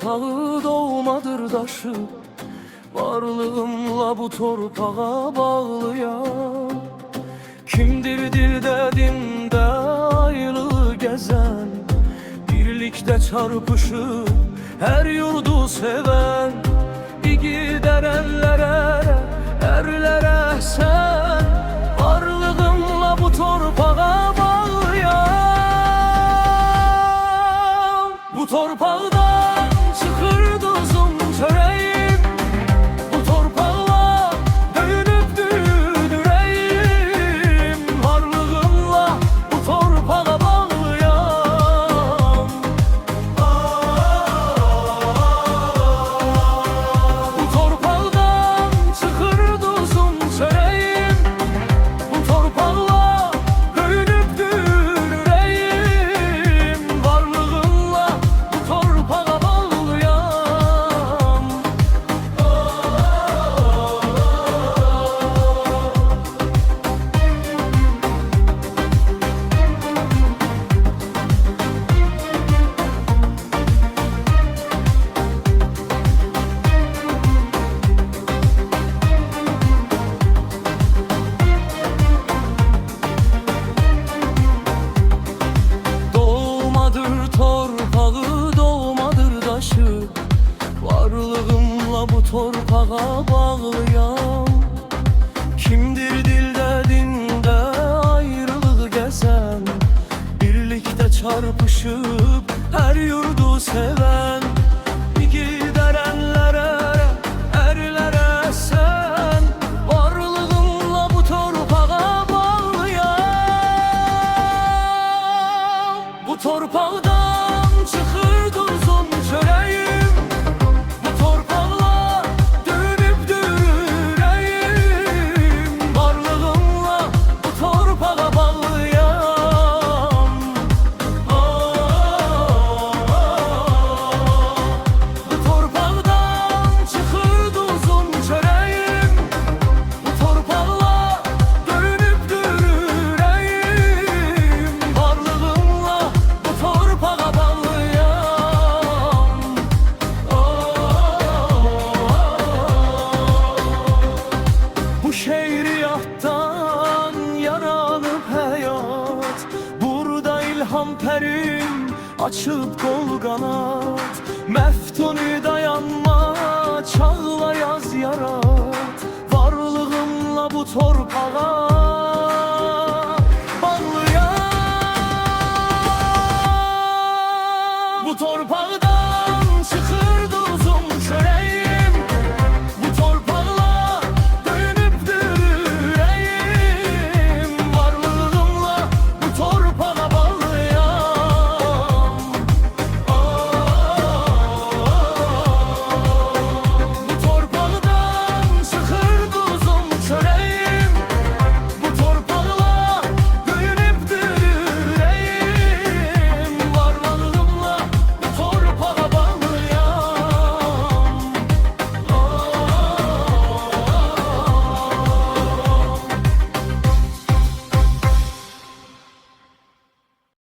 torpağı doğmadır daşı Varlığımla bu torpağa bağlıyam Kimdir dilde ayrı gezen Birlikte çarpışıp her yurdu seven. torpağı doğmadır daşı Varlığımla bu torpağa bağlıyam Kimdir dilde dinde ayrılığı gezen? Birlikte çarpışır hamperim açıp kol kanat. Meftunu dayanmaz